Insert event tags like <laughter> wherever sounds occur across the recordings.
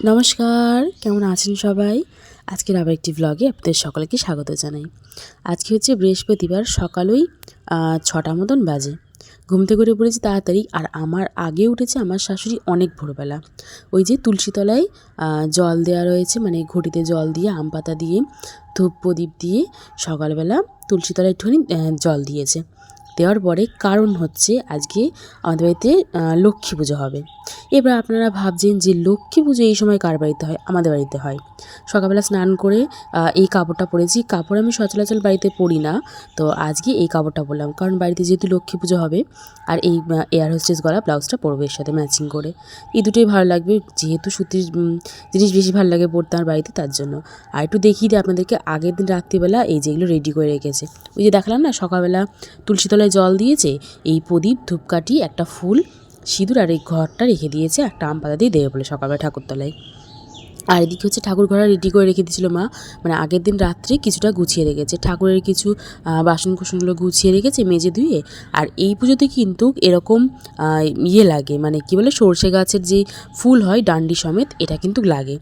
নমস্কার, কেমন আছেন সবাই? আজকের আবার একটি ব্লগে আপনাদের সকলকে স্বাগত জানাই। আজকে হচ্ছে বৃহস্পতিবার, সকালই ছটা মতন বাজে। ঘুম থেকে উঠে পড়েছি তাড়াতাড়ি, আর আমার আগে উঠেছে আমার শাশুড়ি অনেক ভোরবেলা। ওই যে তুলসীতলায় জল দেওয়া রয়েছে মানে ঘটিতে জল দিয়ে, আম পাতা দিয়ে, ধূপ প্রদীপ দিয়ে সকালবেলা তুলসীতলায় একটুখানি জল দিয়েছে। দেওয়ার পরে কারণ হচ্ছে আজকে আমাদের বাড়িতে লক্ষ্মী পুজো হবে। এবার আপনারা ভাবছেন যে লক্ষ্মী পুজো এই সময় কার বাড়িতে হয়? আমাদের বাড়িতে হয়। সকালবেলা স্নান করে এই কাপড়টা পরেছি। কাপড় আমি সচরাচর বাড়িতে পরি না, তো আজকে এই কাপড়টা পরলাম। কারণ বাড়িতে যেহেতু লক্ষ্মী পুজো হবে, আর এই এয়ার হোস্টেস গলা ব্লাউজটা পরবো এর সাথে ম্যাচিং করে। এই দুটোই ভালো লাগবে, যেহেতু সুতির জিনিস বেশি ভালো লাগে পরতে আমার বাড়িতে, তার জন্য। আর একটু দেখিয়ে দিই আপনাদেরকে, আগের দিন রাত্রিবেলা এই যেগুলো রেডি করে রেখেছে। ওই যে দেখালাম না, সকালবেলা তুলসীতলায় জল দিয়েছে এই প্রদীপ ধূপকাঠি, একটা ফুল, সিঁদুর আর এই ঘরটা রেখে দিয়েছে একটা আম পাতা দিয়ে দেবে বলে সকালবেলা ঠাকুরতলায়। আর এদিকে হচ্ছে ঠাকুর ঘরা রেডি করে রেখে দিয়েছিল মা। মানে আগের দিন রাত্রে কিছুটা গুছিয়ে রেখেছে। ঠাকুরের কিছু বাসন কুসনগুলো গুছিয়ে রেখেছে মেজে ধুয়ে। আর এই পুজোতে কিন্তু এরকম ইয়ে লাগে। মানে কি বলে সর্ষে গাছের যে ফুল হয় ডান্ডি সমেত, এটা কিন্তু লাগে।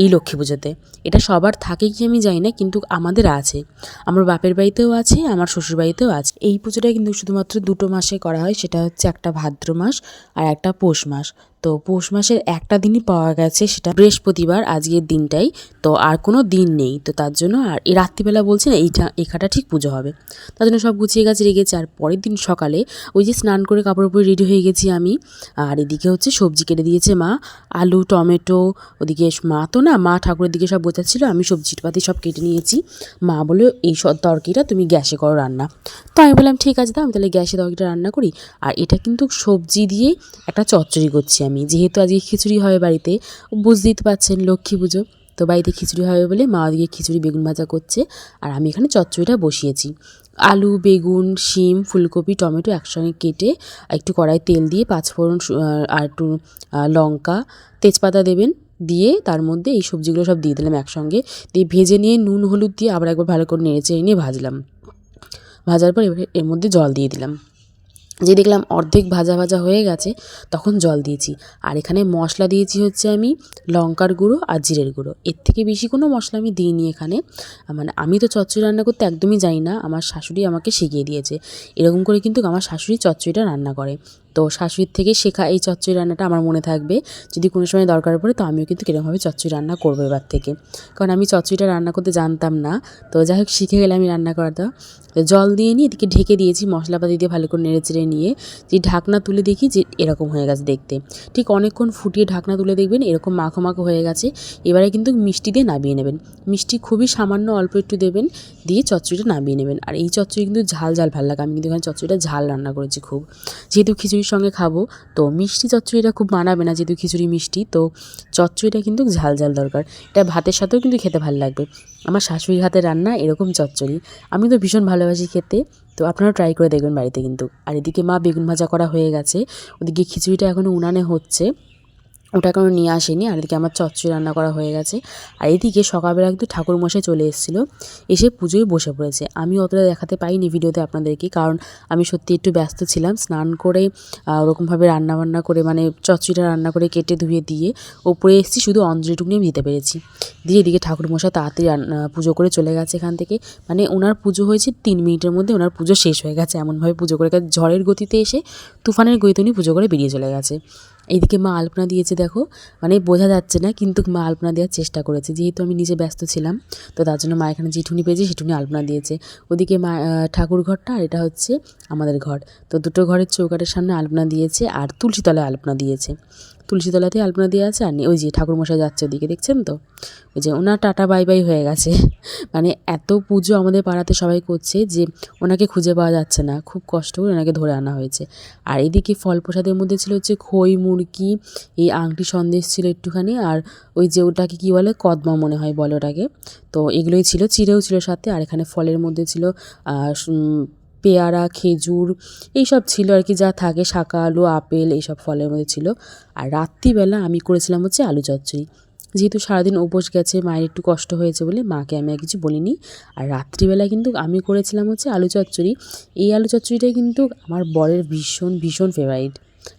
এই লক্ষ্মী পুজোতে। এটা সবার থাকে কি আমি জানি না, কিন্তু আমাদের আছে। আমার বাপের বাড়িতেও আছে, আমার শ্বশুর বাড়িতেও আছে। এই পুজোটা কিন্তু শুধুমাত্র দুটো মাসে করা হয়, সেটা হচ্ছে একটা ভাদ্র মাস আর একটা পৌষ মাস। তো পৌষ মাসের একটা দিনই পাওয়া গেছে সেটা বৃহস্পতিবার, আজকের দিনটাই। তো আর কোনো দিন নেই, তো তার জন্য আর এই রাত্রিবেলা বলছে না এইটা এখানটা ঠিক পুজো হবে। তার জন্য সব গুছিয়ে গেছে রেখেছে, আর পরের দিন সকালে ওই যে স্নান করে কাপড় উপরে রেডি হয়ে গেছি আমি। আর এদিকে হচ্ছে সবজি কেটে দিয়েছে মা, আলু, টমেটো, ওদিকে মা তো না মা ঠাকুরের দিকে সব বোঝাচ্ছিল, আমি সবজিপাতি সব কেটে নিয়েছি। মা বলে এই সব তরকিটা তুমি গ্যাসে করো রান্না। তো আমি বললাম, ঠিক আছে দাও আমি তাহলে গ্যাসে তরকারিটা রান্না করি। আর এটা কিন্তু সবজি দিয়ে একটা চচ্চড়ি করছি আমি, যেহেতু আজকে খিচুড়ি হয় বাড়িতে। বুঝতেই তো পারছেন, লক্ষ্মী পুজো, তো বাড়িতে খিচুড়ি হবে বলে মা ওদিকে খিচুড়ি বেগুন ভাজা করছে। আর আমি এখানে চচ্চড়িটা বসিয়েছি। আলু, বেগুন, শিম, ফুলকপি, টমেটো একসঙ্গে কেটে একটু কড়াই তেল দিয়ে পাঁচফোড়ন আর একটু লঙ্কা, তেজপাতা দেবেন। দিয়ে তার মধ্যে এই সবজিগুলো সব দিয়ে দিলাম একসঙ্গে। দিয়ে ভেজে নিয়ে নুন, হলুদ দিয়ে আবার একবার ভালো করে নেড়ে চেড়ে নিয়ে ভাজলাম। ভাজার পর এবারে এর মধ্যে জল দিয়ে দিলাম। যে দেখলাম অর্ধেক ভাজা ভাজা হয়ে গেছে, তখন জল দিয়েছি। আর এখানে মশলা দিয়েছি হচ্ছে আমি লঙ্কার গুঁড়ো আর জিরের গুঁড়ো। এর থেকে বেশি কোনো মশলা আমি দিইনি এখানে। মানে আমি তো চচ্চড়ি রান্না করতে একদমই জানি না, আমার শাশুড়ি আমাকে শিখিয়ে দিয়েছে। এরকম করে কিন্তু আমার শাশুড়ি চচ্চড়িটা রান্না করে। তো শাশুড়ির থেকে শেখা এই চচ্চড়ি রান্নাটা আমার মনে থাকবে। যদি কোনো সময় দরকার পড়ে তো আমিও কিন্তু কীরকমভাবে চচ্চড়ি রান্না করব এবার থেকে। কারণ আমি চচ্চড়িটা রান্না করতে জানতাম না। তো যাই হোক, শিখে গেলে আমি রান্না করাটা। জল দিয়ে নিয়ে এদিকে ঢেকে দিয়েছি মশলাপাতি দিয়ে ভালো করে নেড়ে চেড়ে নিয়ে যে ঢাকনা তুলে দেখি যে এরকম হয়ে গেছে দেখতে। ঠিক অনেকক্ষণ ফুটিয়ে ঢাকনা তুলে দেখবেন এরকম মাখো মাখো হয়ে গেছে। এবারে কিন্তু মিষ্টি দিয়ে নামিয়ে নেবেন। মিষ্টি খুবই সামান্য অল্প একটু দেবেন, দিয়ে চচ্চড়িটা নামিয়ে নেবেন। আর এই চচ্চড়ি কিন্তু ঝাল ঝাল ভালো লাগে। আমি কিন্তু এখানে চচ্চড়িটা ঝাল রান্না করেছি খুব। যেহেতু খিচুড়ির সঙ্গে খাব, তো মিষ্টি চচ্চড়িটা খুব মানাবে না যেহেতু খিচুড়ি মিষ্টি। তো চচ্চড়িটা কিন্তু ঝাল ঝাল দরকার। এটা ভাতের সাথেও কিন্তু খেতে ভালো লাগবে। আমার শাশুড়ির হাতে রান্না এরকম চচ্চড়ি। আমি তো ভীষণ ভালোবাসি খেতে। তো আপনারা ট্রাই করে দেখবেন বাড়িতে কিন্তু। আর এদিকে মা বেগুন ভাজা করা হয়ে গেছে। ওদিকে খিচুড়িটা এখনও উনানে হচ্ছে। ওটা এখনও নিয়ে আসেনি, আর এদিকে আমার চচ্চড়ি রান্না করা হয়ে গেছে। আর এদিকে সকালবেলা কিন্তু ঠাকুর মশাই চলে এসেছিল, এসে পুজোয় বসে পড়েছে। আমি অতটা দেখাতে পাইনি ভিডিওতে আপনাদেরকে, কারণ আমি সত্যি একটু ব্যস্ত ছিলাম। স্নান করে ওরকমভাবে রান্না বান্না করে মানে চচ্চড়িটা রান্না করে কেটে ধুয়ে দিয়ে ওপরে এসেছি, শুধু অঞ্জলিটুকু নিয়ে দিতে পেরেছি। দিয়ে এদিকে ঠাকুর মশাই তাড়াতাড়ি পুজো করে চলে গেছে এখান থেকে। মানে ওনার পুজো হয়েছে তিন মিনিটের মধ্যে, ওনার পুজো শেষ হয়ে গেছে। এমনভাবে পুজো করে, ঝড়ের গতিতে এসে তুফানের গতিতে উনি পুজো করে বেরিয়ে চলে গেছে। এইদিকে মা আলপনা দিয়েছে দেখো। মানে বোঝা যাচ্ছে না, কিন্তু মা আলপনা দেওয়ার চেষ্টা করেছে। যেহেতু আমি নিজে ব্যস্ত ছিলাম, তো তার জন্য মা এখানে জিঠুনি পেয়েছে সেটুনি আলপনা দিয়েছে। ওদিকে মা ঠাকুর ঘরটা আর এটা হচ্ছে আমাদের ঘর। তো দুটো ঘরের চৌকাটের সামনে আলপনা দিয়েছে আর তুলসীতলায় আলপনা দিয়েছে। তুলসীতলাতে আলপনা দিয়ে আছে, আর ওই যে ঠাকুরমশাই যাচ্ছে ওদিকে, দেখছেন তো? ওই যে ওনার টাটা বাই বাই হয়ে গেছে। <laughs> মানে এত পুজো আমাদের পাড়াতে সবাই করছে যে ওনাকে খুঁজে পাওয়া যাচ্ছে না। খুব কষ্ট করে ওনাকে ধরে আনা হয়েছে। আর এদিকে ফল প্রসাদের মধ্যে ছিল হচ্ছে খই, মুরগি, এই আংটি সন্দেশ ছিল একটুখানি, আর ওই যে ওটাকে কী বলে, কদমা মনে হয় বলে ওটাকে। তো এগুলোই ছিল, চিড়েও ছিল সাথে, আর এখানে ফলের মধ্যে ছিল পেয়ারা, খেজুর, এইসব ছিল আর কি, যা থাকে শাঁকা আলু, আপেল, এইসব ফলের মধ্যে ছিল। আর রাত্রিবেলা আমি করেছিলাম হচ্ছে আলু চচ্চড়ি। যেহেতু সারাদিন উপোস গেছে, মায়ের একটু কষ্ট হয়েছে বলে মাকে আমি আর কিছু বলিনি। আর রাত্রিবেলা কিন্তু আমি করেছিলাম হচ্ছে আলু চচ্চড়ি। এই আলু চচ্চড়িটাই কিন্তু আমার বরের ভীষণ ভীষণ ফেভারিট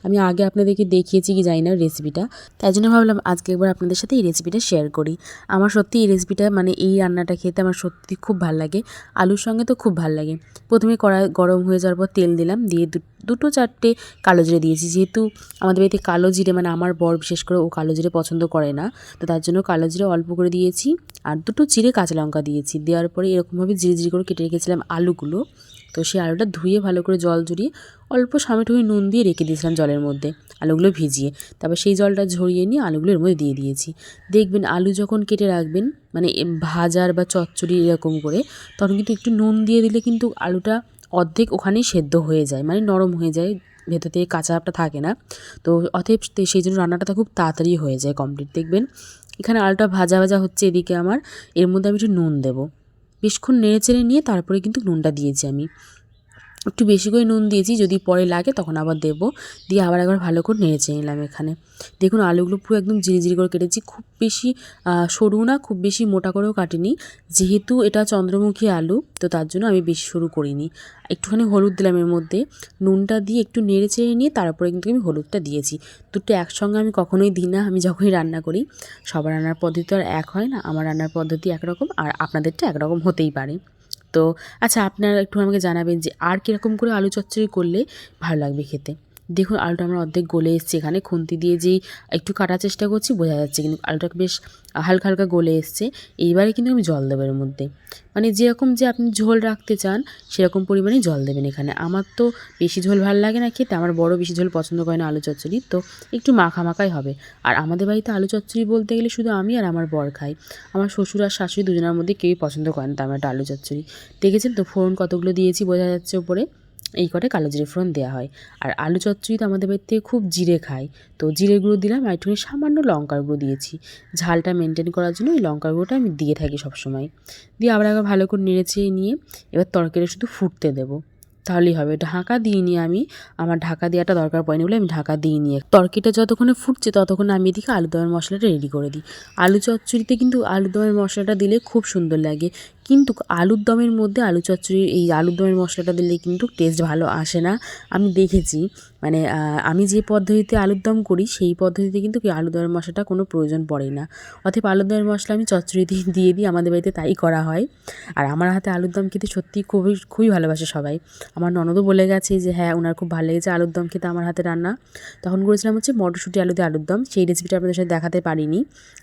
আমি আগে আপনাদেরকে দেখিয়েছি কি জানি না রেসিপিটা তাই জন্য ভাবলাম আজকে একবার আপনাদের সাথে এই রেসিপিটা শেয়ার করি। আমার সত্যি এই রেসিপিটা মানে এই রান্নাটা খেতে আমার সত্যি খুব ভালো লাগে। আলুর সঙ্গে তো খুব ভালো লাগে। প্রথমে কড়াই গরম হয়ে যাওয়ার পর তেল দিলাম, দিয়ে দুটো চারটে কালো জিরে দিয়েছি। যেহেতু আমাদের বাড়িতে কালো জিরে মানে আমার বর বিশেষ করে ও কালো জিরে পছন্দ করে না, তো তার জন্য কালো জিরে অল্প করে দিয়েছি। আর দুটো চিরে কাঁচা লঙ্কা দিয়েছি। দেওয়ার পরে এরকমভাবে জিরে জিরে করে কেটে রেখেছিলাম আলুগুলো। তো সেই আলুটা ধুয়ে ভালো করে জল জড়িয়ে অল্প সামেটুকু নুন দিয়ে রেখে দিয়েছিলাম জলের মধ্যে, আলুগুলো ভিজিয়ে। তারপর সেই জলটা ঝরিয়ে নিয়ে আলুগুলো এর মধ্যে দিয়ে দিয়েছি। দেখবেন আলু যখন কেটে রাখবেন মানে ভাজার বা চচ্চড়ি এরকম করে, তখন কিন্তু একটু নুন দিয়ে দিলে কিন্তু আলুটা অর্ধেক ওখানেই সেদ্ধ হয়ে যায় মানে নরম হয়ে যায়, ভেতর থেকে কাঁচা থাকে না। তো অতএব সেই জন্য রান্নাটা খুব তাড়াতাড়ি হয়ে যায় কমপ্লিট। দেখবেন এখানে আলুটা ভাজা ভাজা হচ্ছে এদিকে আমার, এর মধ্যে আমি একটু নুন দেবো। বেশক্ষণ নেড়ে চেড়ে নিয়ে তারপরে কিন্তু নুনটা দিয়েছি আমি। একটু বেশি করে নুন দিয়েছি, যদি পরে লাগে তখন আবার দেবো। দিয়ে আবার একবার ভালো করে নেড়ে চেড়ে নিলাম এখানে। দেখুন আলুগুলো পুরো একদম জিরি করে কেটেছি, খুব বেশি সরু না, খুব বেশি মোটা করেও কাটিনি। যেহেতু এটা চন্দ্রমুখী আলু, তো তার জন্য আমি বেশি সরু করিনি। একটুখানি হলুদ দিলাম এর মধ্যে, নুনটা দিয়ে একটু নেড়ে চেড়ে নিয়ে তারপরে কিন্তু আমি হলুদটা দিয়েছি। দুটো একসঙ্গে আমি কখনোই দিই না, আমি যখনই রান্না করি, সবার রান্নার পদ্ধতি তো আর এক হয় না, আমার রান্নার পদ্ধতি একরকম আর আপনাদেরটা একরকম হতেই পারে। তো আচ্ছা আপনারা একটু আমাকে জানাবেন যে আর কীরকম করে আলু চচ্চড়ি করলে ভালো লাগবে খেতে। দেখুন, আলুটা আমার অর্ধেক গলে এসছে এখানে। খুন্তি দিয়ে যেই একটু কাটার চেষ্টা করছি, বোঝা যাচ্ছে কিন্তু আলুটা বেশ হালকা হালকা গলে এসছে। এইবারে কিন্তু আমি জল দেবো এর মধ্যে। মানে যেরকম যে আপনি ঝোল রাখতে চান, সেরকম পরিমাণে জল দেবেন এখানে। আমার তো বেশি ঝোল ভালো লাগে না খেতে, আমার বড় বেশি ঝোল পছন্দ করে না আলু চচ্চড়ি, তো একটু মাখা মাখাই হবে। আর আমাদের বাড়িতে আলু চচ্চড়ি বলতে গেলে শুধু আমি আর আমার বর খাই। আমার শ্বশুর আর শাশুড়ি দুজনের মধ্যে কেউই পছন্দ করেন তেমন একটা আলু চচ্চড়ি। দেখেছেন তো ফোড়ন কতগুলো দিয়েছি, বোঝা যাচ্ছে ওপরে এই কটে কালো জিরে ফোড়ন দেওয়া হয়। আর আলু চচ্চড়ি তো আমাদের বাড়িতে খুব জিরে খায়। তো জিরে গুঁড়ো দিলাম আর একটুখানি সামান্য লঙ্কার গুঁড়ো দিয়েছি। ঝালটা মেনটেন করার জন্য এই লঙ্কার গুঁড়োটা আমি দিয়ে থাকি সবসময়। দিয়ে আবার একবার ভালো করে নেড়েছে নিয়ে এবার তরকারিটা শুধু ফুটতে দেবো। তাহলেই হবে। ঢাকা দিয়ে নিয়ে আমি, আমার ঢাকা দেওয়াটা দরকার পড়েনি বলে আমি ঢাকা দিয়ে নিয়ে তরকিটা যতক্ষণে ফুটছে ততক্ষণ আমি এদিকে আলু দমের মশলাটা রেডি করে দিই। আলু চচ্চড়িতে কিন্তু আলু দমের মশলাটা দিলে খুব সুন্দর লাগে। কিন্তু আলুর দমের মধ্যে আলু চচ্চড়ির এই আলুর দমের মশলাটা দিলে কিন্তু টেস্ট ভালো আসে না। আমি দেখেছি মানে আমি যে পদ্ধতিতে আলুর দম করি, সেই পদ্ধতিতে কিন্তু আলু দমের মশলাটা কোনো প্রয়োজন পড়ে না। অতএব আলুর দমের মশলা আমি চচ্চড়ি দিয়ে দিই, আমাদের বাড়িতে তাই করা হয়। আর আমার হাতে আলুর দম খেতে সত্যি খুবই খুবই ভালোবাসে সবাই। আমার ননদও বলে গেছে যে হ্যাঁ ওনার খুব ভালো লেগেছে আলুর দম খেতে আমার হাতে রান্না। তখন করেছিলাম হচ্ছে মটরশুঁটি আলু দিয়ে আলুর দম। সেই রেসিপিটা আপনাদের সাথে দেখাতে পারিনি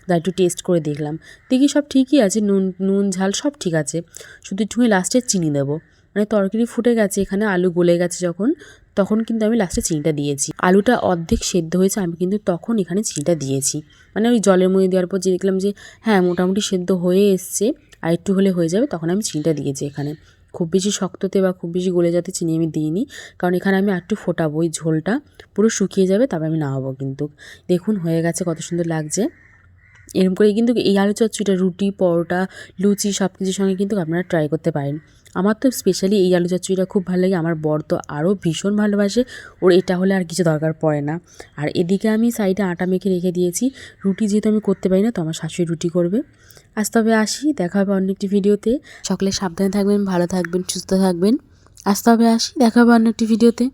তা একটু টেস্ট করে দেখলাম। দেখি সব ঠিকই আছে, নুন নুন, ঝাল সব ঠিক আছে। শুধু একটুখানি লাস্টে চিনি দেবো। মানে তরকারি ফুটে গেছে, এখানে আলু গলে গেছে যখন, তখন কিন্তু আমি লাস্টে চিনিটা দিয়েছি। আলুটা অর্ধেক সেদ্ধ হয়েছে, আমি কিন্তু তখন এখানে চিনিটা দিয়েছি। মানে ওই জলের মধ্যে দেওয়ার পর যে দেখলাম যে হ্যাঁ মোটামুটি সেদ্ধ হয়ে এসছে, আর একটু হলে হয়ে যাবে, তখন আমি চিনিটা দিয়েছি এখানে। খুব বেশি শক্ততে বা খুব বেশি গলে যাতে চিনি আমি দিইনি, কারণ এখানে আমি আর একটু ফোটাবো, ওই ঝোলটা। পুরো শুকিয়ে যাবে, তবে আমি নামাবো কিন্তু। দেখুন, হয়ে গেছে, কত সুন্দর লাগছে। এরকম করে কিন্তু এই আলু চচ্চড়িটা, রুটি, পরোটা, লুচি সব কিছুর সঙ্গে কিন্তু আপনারা ট্রাই করতে পারেন। আমার তো স্পেশালি এই আলু চচ্চড়িটা খুব ভালো লাগে, আমার বর তো আরও ভীষণ ভালোবাসে, ওর এটা হলে আর কিছু দরকার পড়ে না। আর এদিকে আমি সাইডে আটা মেখে রেখে দিয়েছি, রুটি যেহেতু আমি করতে পারি না, তো আমার শাশুড়ি রুটি করবে। আজ তবে আসি, দেখা হবে অন্য একটি ভিডিওতে সকলে সাবধানে থাকবেন, ভালো থাকবেন, সুস্থ থাকবেন। আজ তবে আসি, দেখা হবে অন্য একটি ভিডিওতে